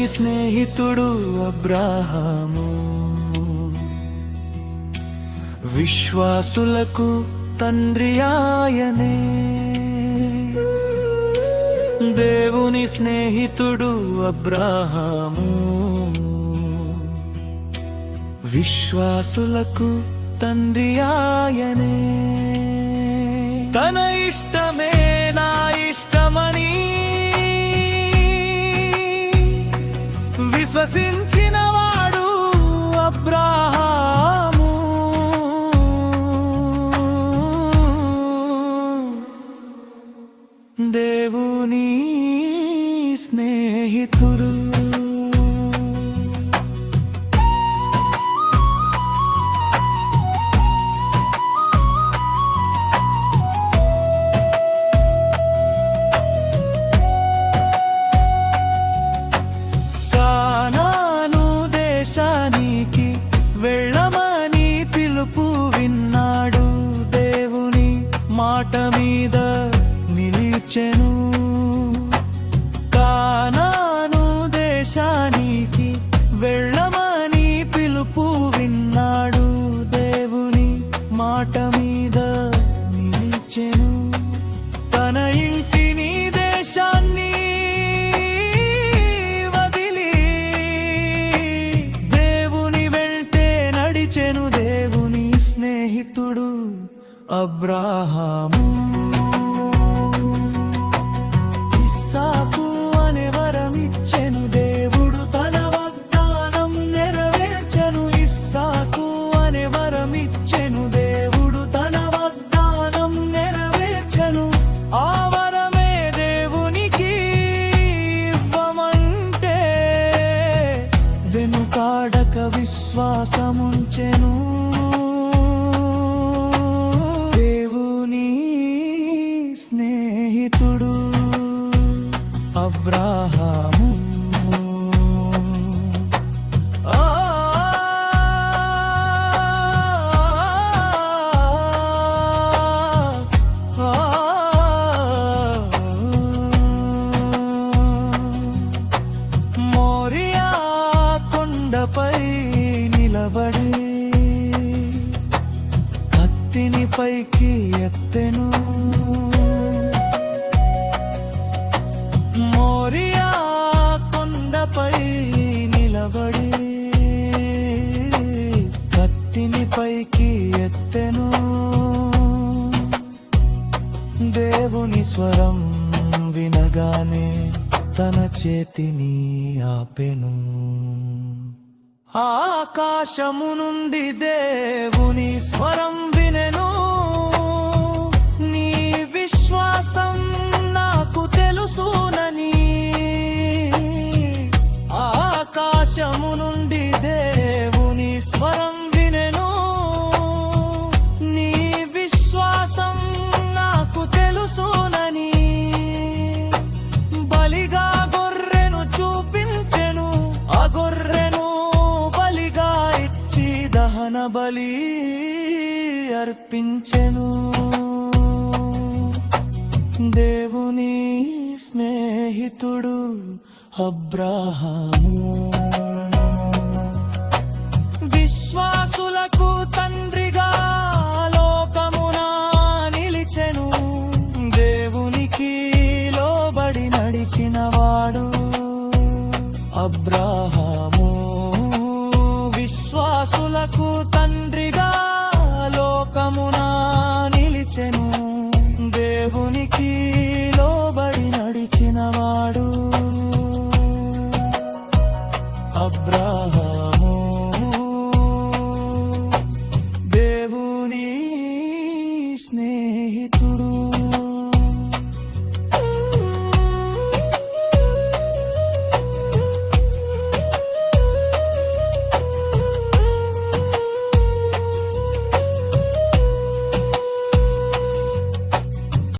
దేవుని స్నేహితుడు అబ్రాహాము. విశ్వాసులకు తండ్రి ఆయనే. దేవుని స్నేహితుడు అబ్రాహాము. విశ్వాసులకు తండ్రి ఆయనే. తన ఇష్ట విశ్వసించిన వాడు అబ్రాహాము. దేవుని స్నేహితుడు మాట మీద నిలిచెను. కానాను దేశానికి వెళ్ళమని పిలుపు విన్నాడు దేవుని మాట మీద నిలిచెను. తన ఇంటిని దేశాన్ని వదిలి దేవుని వెళ్తే నడిచెను దేవుని స్నేహితుడు. అబ్రాహాము. ఇస్సాకు అనే వరమిచ్చెను దేవుడు తన వాగ్దానం నెరవేర్చెను. ఇస్సాకు అనే వరమిచ్చెను దేవుడు తన వాగ్దానం నెరవేర్చెను. ఆ వరమే దేవునికి ఇవ్వమంటే వెనుకాడక విశ్వాసముంచెను. స్నేహితుడు అబ్రాహాము ఆ మోరియా కొండపై నిలబడి కత్తిని పైకి ఎత్తెను పైకి ఎత్తెను. దేవుని స్వరం వినగానే తన చేతిని ఆపెను. ఆకాశము నుండి దేవుని స్వరం వినెను. బలి అర్పించెను. దేవుని స్నేహితుడు అబ్రాహము. విశ్వాసులకు తండ్రిగా లోకమున నిలిచెను. దేవునికి లోబడి నడిచినవాడు అబ్రాహము. విశ్వాసులకు it's not it's